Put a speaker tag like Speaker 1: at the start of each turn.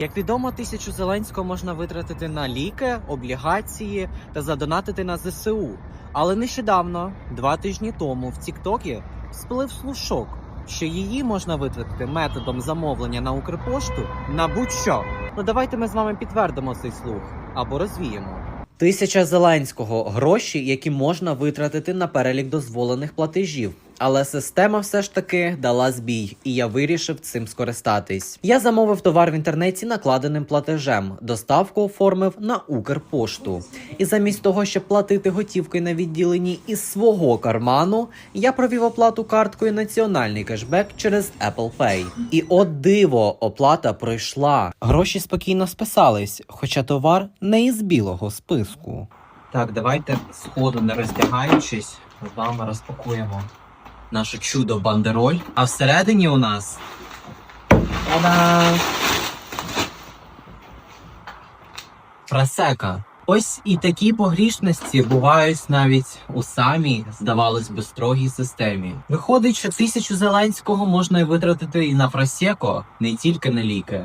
Speaker 1: Як відомо, тисячу Зеленського можна витратити на ліки, облігації та задонатити на ЗСУ. Але нещодавно, два тижні тому, в Тіктокі сплив слушок, що її можна витратити методом замовлення на Укрпошту на будь-що. Ну давайте ми з вами підтвердимо цей слух або розвіємо. Тисяча Зеленського гроші, які можна витратити на перелік дозволених платежів. Але система все ж таки дала збій, і я вирішив цим скористатись. Я замовив товар в інтернеті накладеним платежем. Доставку оформив на Укрпошту. І замість того, щоб платити готівкою на відділенні із свого карману, я провів оплату карткою національний кешбек через Apple Pay. І от диво, оплата пройшла. Гроші спокійно списались, хоча товар не із білого списку. Так, давайте сходу не роздягаючись, з вами розпакуємо наше чудо бандероль. А всередині у нас. Та-да! Просека. Ось і такі погрішності бувають навіть у самій, здавалось би, строгій системі. Виходить, що тисячу зеленського можна витратити і на просеко, не тільки на ліки.